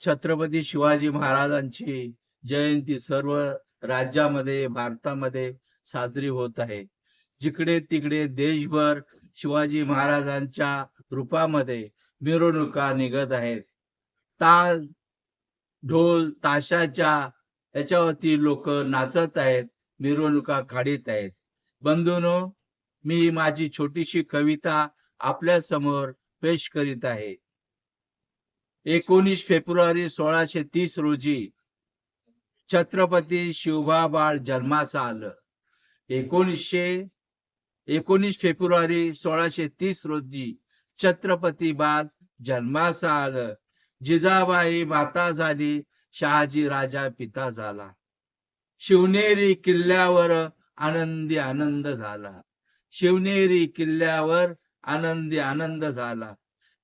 छत्रपती शिवाजी महाराजांची जयंती सर्व राज्यामध्ये भारतामध्ये साजरी होत आहे. जिकडे तिकडे देशभर शिवाजी महाराजांच्या रूपामध्ये मिरवणुका निघत आहेत. ताल ढोल ताशाच्या याच्यावरती लोक नाचत आहेत मिरवणुका काढीत आहेत. बंधूनो मी माझी छोटीशी कविता आपल्यासमोर पेश करीत आहे. एकोणीस फेब्रुवारी सोळाशे तीस रोजी छत्रपती शिवबाबाळ जन्मास आलं. एकोणीसशे एकोणीस फेब्रुवारी सोळाशे तीस रोजी छत्रपती बाळ जन्मास आलं. जिजाबाई माता झाली शहाजी राजा पिता झाला. शिवनेरी किल्ल्यावर आनंदी आनंद झाला. शिवनेरी किल्ल्यावर आनंदी आनंद झाला.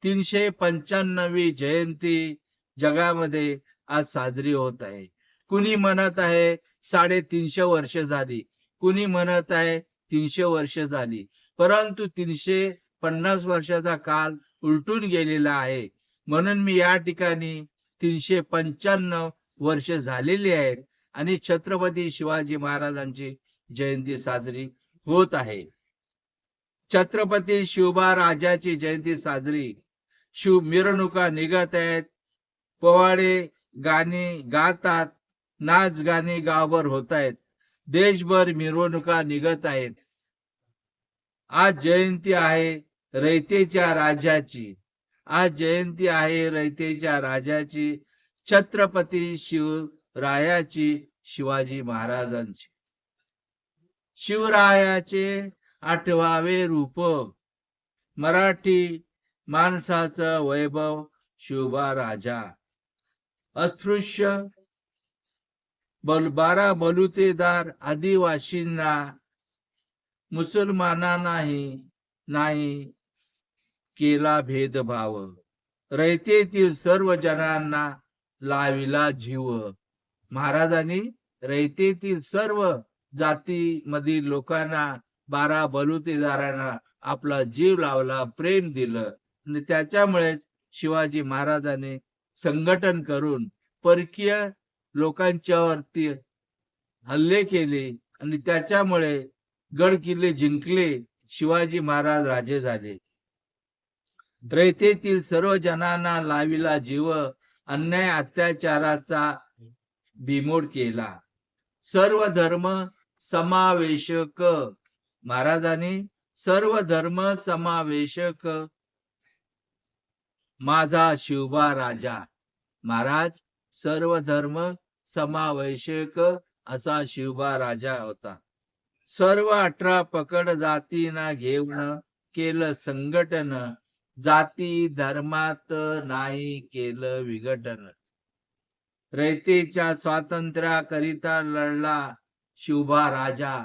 तीनशे पंच्याण्णवी जयंती जगामध्ये आज साजरी होत आहे. कुणी म्हणत आहे साडेतीनशे वर्ष झाली? कुणी म्हणत आहे तीनशे वर्ष झाली? परंतु तीनशे पन्नास वर्षाचा काल उलटून गेलेला आहे. म्हणून मी या ठिकाणी तीनशे पंच्याण्णव वर्ष झालेली आहेत आणि छत्रपती शिवाजी महाराजांची जयंती साजरी होत आहे. छत्रपती शिवबा राजाची जयंती साजरी शिव मिरवणुका निघत आहेत. पोवाडे गाणी गातात नाच गाणी गावभर होत आहेत. देशभर मिरवणुका निघत आहेत. आज जयंती आहे रयतेच्या राजाची. आज जयंती आहे रयतेच्या राजाची. छत्रपती शिवरायाची शिवाजी महाराजांची. शिवरायाचे आठवावे रूप. मराठी माणसाचं वैभव शिवबा राजा. अस्पृश्य बल बारा बलुतेदार आदिवासींना मुसलमानांनाही नाही केला भेदभाव. रयतेतील सर्व जणांना लाविला जीव. महाराजांनी रयतेतील सर्व जातीमधील लोकांना बारा बलुतेदारांना आपला जीव लावला प्रेम दिलं. आणि त्याच्यामुळेच शिवाजी महाराजांनी संघटन करून परकीय लोकांच्यावरती हल्ले केले आणि त्याच्यामुळे गड किल्ले जिंकले शिवाजी महाराज राजे झाले. रयतेतील सर्व जनांना लाविला जीव अन्याय अत्याचाराचा बिमोड केला. सर्व धर्म समावेशक महाराजांनी सर्व धर्म समावेशक माझा शिवबा राजा. महाराज सर्व धर्म समावेशक असा शिवबा राजा होता. सर्व अठरा पकड जातीना घेऊन केलं संघटन. जाती धर्मात नाही केलं विघटन. रयतेच्या स्वातंत्र्याकरिता लढला शिवबा राजा.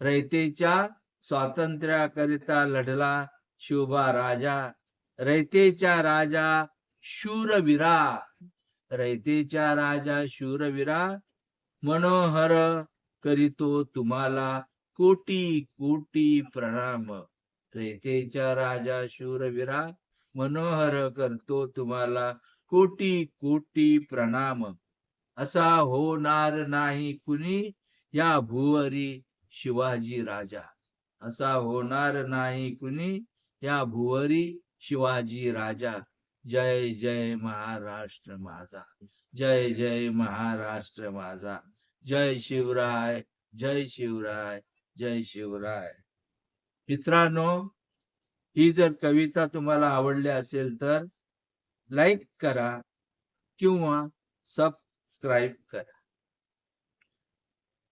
रयतेच्या स्वातंत्र्याकरिता लढला शिवबा राजा. रयतेच्या राजा शूरवीरा रयतेच्या राजा शूरवीरा मनोहर करीतो तुम्हाला कोटी कोटी प्रणाम. रयतेच्या राजा शूरवीरा मनोहर करतो तुम्हाला कोटी कोटी प्रणाम. असा होणार नाही कुणी या भुवरी शिवाजी राजा. असा होणार नाही कुणी या भुवरी शिवाजी राजा जय जय महाराष्ट्र माझा जय जय महाराष्ट्र माझा जय शिवराय जय शिवराय जय शिवराय. मित्रांनो ही जर कविता तुम्हाला आवडली असेल तर लाईक करा किंवा सबस्क्राईब करा.